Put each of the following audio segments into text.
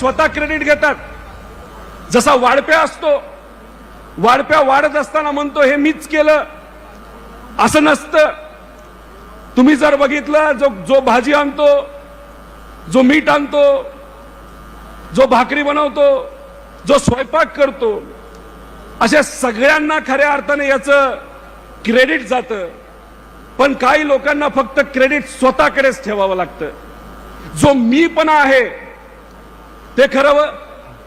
स्वतः क्रेडिट घेतात. जसा वाढप्या असतो वाढप्या वाढत असताना म्हणतो हे मीच केलं. असं नसतं. तुम्ही जर बघितलं जो जो भाजी आणतो जो मीठ आणतो जो भाकरी बनवतो जो स्वयंपाक करतो अशा सगळ्यांना खऱ्या अर्थाने याचं क्रेडिट जातं. पण काही लोकांना फक्त क्रेडिट स्वतःकडेच ठेवावं लागतं. जो मीपणा आहे ते खरं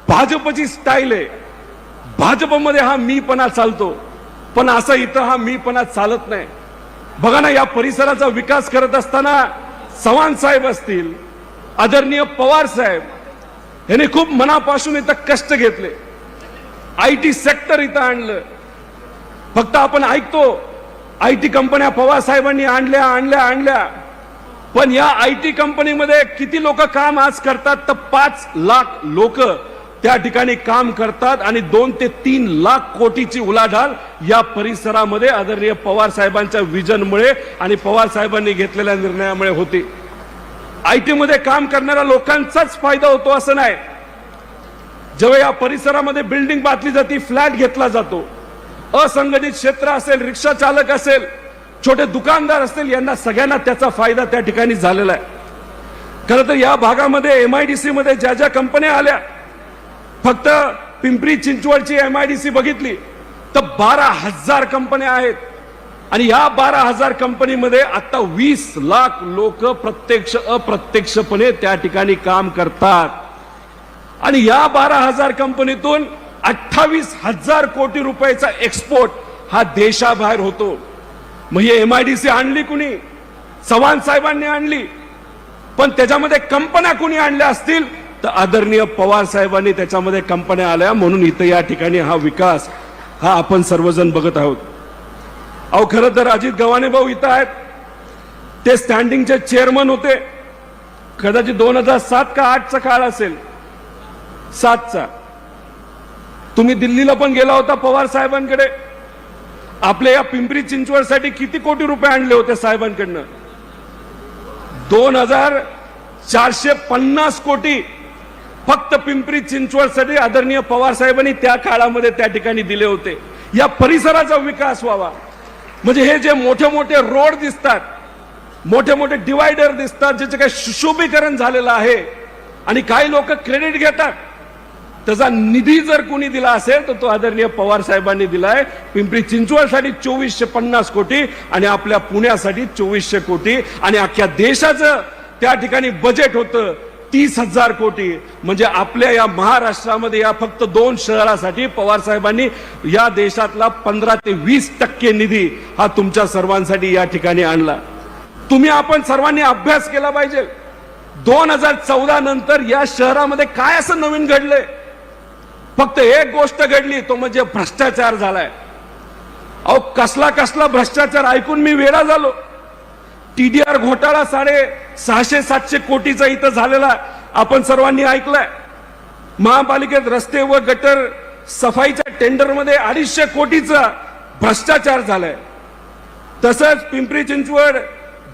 भाजपची स्टाईल आहे. भाजपमध्ये हा मीपणा चालतो. पण असं इथं हा मीपणा चालत नाही. बघा ना या परिसराचा विकास करत असताना चव्हाण साहेब असतील आदरणीय पवार साहेब यांनी खूप मनापासून इथं कष्ट घेतले. आय टी सेक्टर इथं आणलं. फक्त आपण ऐकतो आय टी कंपन्या पवार साहेबांनी आणल्या आणल्या आणल्या. पण या आय टी कंपनीमध्ये किती लोक काम आज करतात तर पाच लाख लोक त्या ठिकाणी काम करतात आणि दोन ते तीन लाख कोटीची उलाढाल या परिसरामध्ये आदरणीय पवार साहेबांच्या विजनमुळे आणि पवार साहेबांनी घेतलेल्या निर्णयामुळे होते. आय टी मध्ये काम करणाऱ्या लोकांचाच फायदा होतो असं नाही. जेव्हा या परिसरामध्ये बिल्डिंग बांधली जाते फ्लॅट घेतला जातो. असंघटित क्षेत्र असेल रिक्षा चालक असेल छोटे दुकानदार असतील यांना सगळ्यांना त्याचा फायदा त्या ठिकाणी झालेला आहे. खरं तर या भागामध्ये एम आय डी मध्ये ज्या ज्या कंपन्या आल्या फक्त पिंपरी चिंचवडची एम आय डी सी बघितली तर बारा हजार कंपन्या आहेत. आणि या बारा हजार कंपनीमध्ये आता वीस लाख लोक प्रत्यक्ष अप्रत्यक्षपणे त्या ठिकाणी काम करतात. आणि या बारा हजार कंपनीतून अठ्ठावीस हजार कोटी रुपयाचा एक्सपोर्ट हा देशाबाहेर होतो. मग ही सी आणली कुणी? चव्हाण साहेबांनी आणली. पण त्याच्यामध्ये कंपन्या कुणी आणल्या असतील? तर आदरणीय पवार साहेबांनी त्याच्यामध्ये कंपन्या आल्या. म्हणून इथं या ठिकाणी हा विकास हा आपण सर्वजण बघत आहोत. अहो खरं तर अजित गव्हाणे भाऊ इथं आहेत. ते स्टँडिंगचे चेअरमन होते. कदाचित दोन हजार सात का आठचा काळ असेल. सातचा. तुम्ही दिल्लीला पण गेला होता पवार साहेबांकडे. आपल्या या पिंपरी चिंचवडसाठी किती कोटी रुपये आणले होते साहेबांकडनं? दोन हजार चारशे पन्नास कोटी फक्त पिंपरी चिंचवडसाठी आदरणीय पवार साहेबांनी त्या काळामध्ये त्या ठिकाणी दिले होते. या परिसराचा विकास व्हावा. म्हणजे हे जे मोठे मोठे रोड दिसतात मोठे मोठे डिवायडर दिसतात ज्याचे काही सुशोभीकरण झालेलं आहे आणि काही लोक क्रेडिट घेतात. त्याचा निधी जर कोणी दिला असेल तर तो आदरणीय पवार साहेबांनी दिलाय. पिंपरी चिंचवडसाठी चोवीसशे पन्नास कोटी आणि आपल्या पुण्यासाठी चोवीसशे कोटी. आणि अख्ख्या देशाचं त्या ठिकाणी बजेट होतं तीस हजार कोटी. म्हणजे आपल्या या महाराष्ट्रामध्ये या फक्त दोन शहरासाठी पवार साहेबांनी या देशातला पंधरा ते वीस टक्के निधी हा तुमच्या सर्वांसाठी या ठिकाणी आणला. तुम्ही आपण सर्वांनी अभ्यास केला पाहिजे. दोन हजार चौदा नंतर या शहरामध्ये काय असं नवीन घडलंय? फक्त एक गोष्ट घडली तो म्हणजे भ्रष्टाचार झालाय. अहो कसला कसला भ्रष्टाचार ऐकून मी वेळा झालो. टीडीआर घोटाळा साडे सहाशे सातशे कोटीचा इथं झालेला आपण सर्वांनी ऐकलाय. महापालिकेत रस्ते व गटर सफाईच्या टेंडरमध्ये अडीचशे कोटीचा भ्रष्टाचार झालाय. तसंच पिंपरी चिंचवड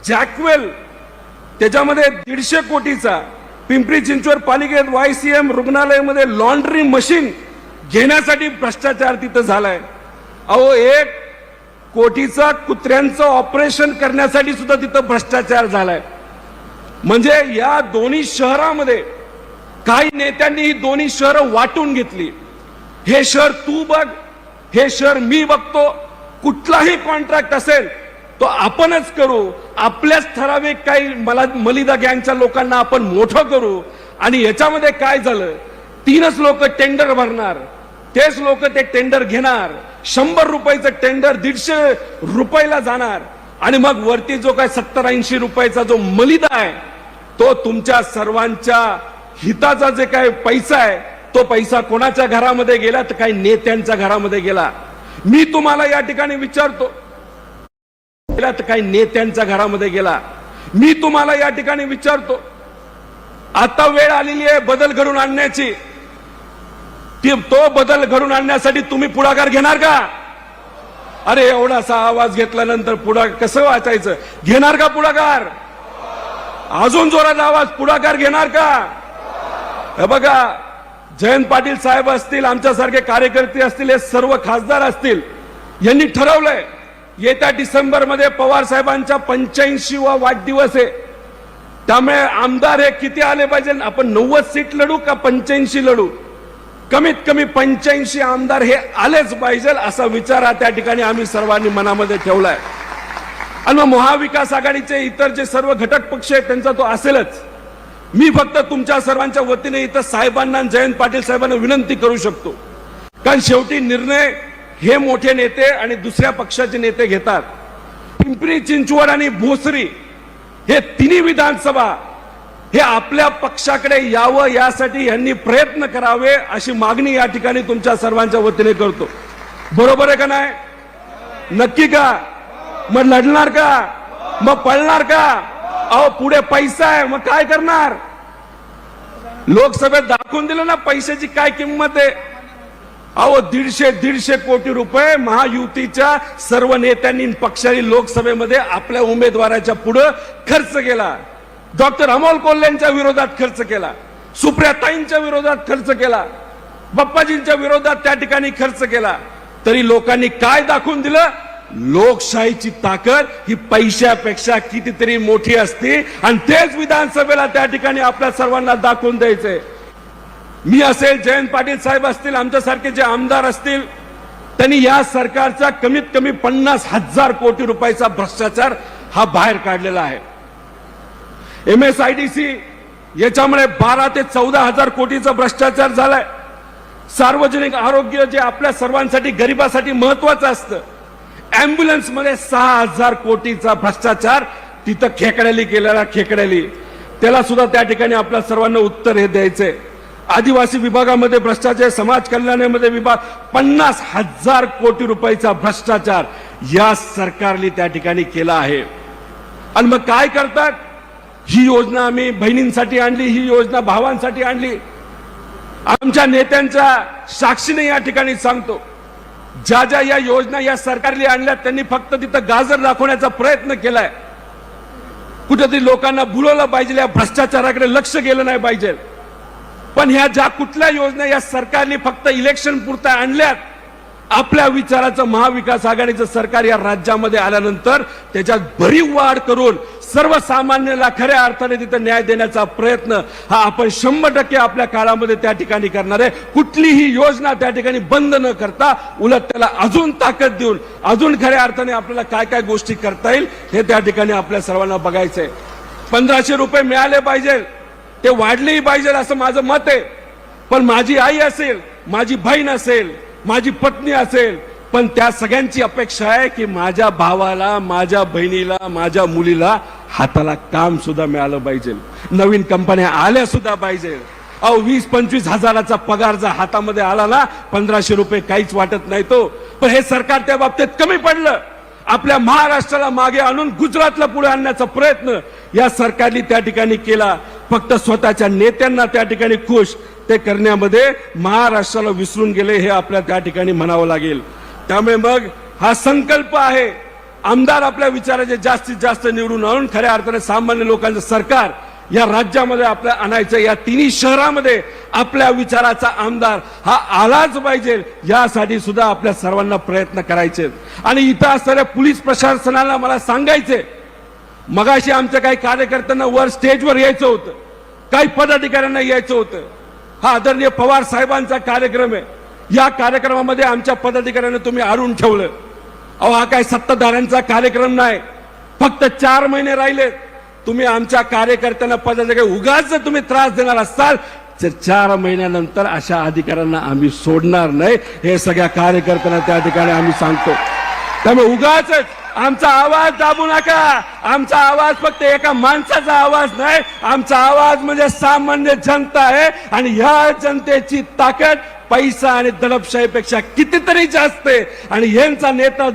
जॅकवेल त्याच्यामध्ये दीडशे कोटीचा पिंपरी चिंचवड पालिकेत वाय सी एम रुग्णालयामध्ये लॉन्ड्री मशीन घेण्यासाठी भ्रष्टाचार तिथं झालाय. अहो एक कोटीचा कुत्र्यांचं ऑपरेशन करण्यासाठी सुद्धा तिथं भ्रष्टाचार झालाय. म्हणजे या दोन्ही शहरामध्ये काही नेत्यांनी ही दोन्ही शहरं वाटून घेतली. हे शहर तू बघ हे शहर मी बघतो. कुठलाही कॉन्ट्रॅक्ट असेल तो आपणच करू. आपल्याच ठराविक काही मला मलिदा गँगच्या लोकांना आपण मोठं करू. आणि याच्यामध्ये काय झालं? तीनच लोक टेंडर भरणार. तेच लोक ते टेंडर घेणार. शंभर रुपयाचं टेंडर दीडशे रुपयाला जाणार. आणि मग वरती जो काय सत्तर ऐंशी रुपयाचा जो मलिदा आहे तो तुमच्या सर्वांच्या हिताचा जे काय पैसा आहे तो पैसा कोणाच्या घरामध्ये गेला तर काही नेत्यांच्या घरामध्ये गेला? मी तुम्हाला या ठिकाणी विचारतो. तर काही नेत्यांच्या घरामध्ये गेला. मी तुम्हाला या ठिकाणी विचारतो आता वेळ आलेली आहे बदल घडून आणण्याची. तो बदल घडून आणण्यासाठी तुम्ही पुढाकार घेणार का? अरे एवढासा आवाज घेतल्यानंतर पुढा कसं वाचायचं? घेणार का पुढाकार? अजून जोराचा आवाज पुढाकार घेणार का? हे बघा जयंत पाटील साहेब असतील आमच्यासारखे कार्यकर्ते असतील हे सर्व खासदार असतील यांनी ठरवलंय. येत्या डिसेंबरमध्ये पवार साहेबांचा पंच्याऐंशी वा वाढदिवस आहे. त्यामुळे आमदार हे किती आले पाहिजे? आपण नव्वद सीट लढू का पंच्याऐंशी लढू? कमीत कमी पंच्याऐंशी आमदार हे आलेच पाहिजे असा विचार हा त्या ठिकाणी आम्ही सर्वांनी मनामध्ये ठेवलाय. आणि मग महाविकास आघाडीचे इतर जे सर्व घटक पक्ष आहेत त्यांचा तो असेलच. मी फक्त तुमच्या सर्वांच्या वतीने इथं साहेबांना जयंत पाटील साहेबांना विनंती करू शकतो. कारण शेवटी निर्णय हे मोठे नेते आणि दुसऱ्या पक्षाचे नेते घेतात. पिंपरी चिंचवड आणि भोसरी हे तिन्ही विधानसभा हे आपल्या पक्षाकडे यावं यासाठी यांनी प्रयत्न करावे अशी मागणी या ठिकाणी तुमच्या सर्वांच्या वतीने करतो. बरोबर आहे का नाही? नक्की का? मग लढणार का? मग पळणार का? अहो पुढे पैसा आहे मग काय करणार? लोकसभेत दाखवून दिलं ना पैशाची काय किंमत आहे? अहो दीडशे दीडशे कोटी रुपये महायुतीच्या सर्व नेत्यांनी पक्षाने पक्षांनी लोकसभेमध्ये आपल्या उमेदवाराच्या पुढं खर्च केला. डॉक्टर अमोल कोल्हेंच्या विरोधात खर्च केला. सुप्रियाताईंच्या विरोधात खर्च केला. बाप्पाजींच्या विरोधात त्या ठिकाणी खर्च केला. तरी लोकांनी काय दाखवून दिलं? लोकशाहीची ताकद ही पैशापेक्षा कितीतरी मोठी असते आणि तेच विधानसभेला त्या ठिकाणी आपल्या सर्वांना दाखवून द्यायचंय. मी असेल जयंत पाटील साहेब असतील आमच्यासारखे जे आमदार असतील त्यांनी या सरकारचा कमीत कमी पन्नास हजार कोटी रुपयाचा भ्रष्टाचार हा बाहेर काढलेला आहे. M S I D C याच्यामुळे बारा ते चौदा हजार कोटीचा भ्रष्टाचार झालाय. सार्वजनिक आरोग्य जे आपल्या सर्वांसाठी गरिबासाठी महत्वाचं असतं. अँब्युलन्समध्ये सहा हजार कोटीचा भ्रष्टाचार तिथं खेकड्याली केलेला खेकड्याली. त्याला सुद्धा त्या ठिकाणी आपल्या सर्वांना उत्तर हे द्यायचंय. आदिवासी विभागामध्ये भ्रष्टाचार समाज कल्याणामध्ये विभाग पन्नास हजार कोटी रुपयाचा भ्रष्टाचार या सरकारने त्या ठिकाणी केला आहे. आणि मग काय करतात? ही योजना आम्ही बहिणींसाठी आणली ही योजना भावांसाठी आणली. आमच्या नेत्यांच्या साक्षीने या ठिकाणी सांगतो ज्या ज्या या योजना या सरकारने आणल्या त्यांनी फक्त तिथं गाजर दाखवण्याचा प्रयत्न केलाय. कुठेतरी लोकांना बुलवलं पाहिजे या भ्रष्टाचाराकडे लक्ष गेलं नाही पाहिजे. पण ह्या ज्या कुठल्या योजना या सरकारने फक्त इलेक्शन पुरता आणल्यात आपल्या विचाराचं महाविकास आघाडीचं सरकार या राज्यामध्ये आल्यानंतर त्याच्यात भरीव वाढ करून सर्वसामान्याला खऱ्या अर्थाने तिथं न्याय देण्याचा प्रयत्न हा आपण शंभर टक्के आपल्या काळामध्ये त्या ठिकाणी करणार आहे. कुठलीही योजना त्या ठिकाणी बंद न करता उलट त्याला अजून ताकद देऊन अजून खऱ्या अर्थाने आपल्याला काय काय गोष्टी करता येईल हे त्या ठिकाणी आपल्या सर्वांना बघायचंय. पंधराशे रुपये मिळाले पाहिजे ते वाढलेही पाहिजे असं माझं मत आहे. पण माझी आई असेल माझी बहीण असेल माझी पत्नी असेल पण त्या सगळ्यांची अपेक्षा आहे की माझ्या भावाला माझ्या बहिणीला माझ्या मुलीला हाताला काम सुद्धा मिळालं पाहिजे. नवीन कंपन्या आल्या सुद्धा पाहिजे. अहो वीस पंचवीस हजाराचा पगार जर हातामध्ये आला ना पंधराशे रुपये काहीच वाटत नाही तो. पण हे सरकार त्या बाबतीत कमी पडलं. आपल्या महाराष्ट्राला मागे आणून गुजरातला पुढे आणण्याचा प्रयत्न या सरकारने त्या ठिकाणी केला. फक्त स्वतःच्या नेत्यांना त्या ठिकाणी खुश ते करण्यामध्ये महाराष्ट्राला विसरून गेले हे आपल्या त्या ठिकाणी म्हणावं लागेल. त्यामुळे मग हा संकल्प आहे आमदार आपल्या विचाराचे जास्तीत जास्त निवडून आणून खऱ्या अर्थाने सामान्य लोकांचं सरकार या राज्यामध्ये आपल्या आणायचं या तिन्ही शहरामध्ये आपल्या विचाराचा आमदार हा आलाच पाहिजे यासाठी सुद्धा आपल्या सर्वांना प्रयत्न करायचे. आणि इथं असणाऱ्या पोलीस प्रशासनाला मला सांगायचे मगाशी आमच्या काही कार्यकर्त्यांना वर स्टेजवर यायचं होतं. काही पदाधिकाऱ्यांना यायचं होतं. हा आदरणीय पवार साहेबांचा कार्यक्रम आहे. या कार्यक्रमामध्ये आमच्या पदाधिकाऱ्यांना तुम्ही आडून ठेवलं. अहो हा काय सत्ताधाऱ्यांचा कार्यक्रम नाही. फक्त चार महिने राहिले. तुम्ही आमच्या कार्यकर्त्यांना पदाधिकारी उगाच जर तुम्ही त्रास देणार असाल तर चार महिन्यानंतर अशा अधिकाऱ्यांना आम्ही सोडणार नाही. हे सगळ्या कार्यकर्त्यांना त्या ठिकाणी आम्ही सांगतो. त्यामुळे उगाच आमचा आवाज दाबू नका. आमचा आवाज फक्त एका माणसाचा आवाज नाही. आमचा आवाज म्हणजे सामान्य जनता आहे आणि ह्या जनतेची ताकद पैसा आणि दडपशाहीपेक्षा कितीतरी जास्त आहे. आणि यांचा नेता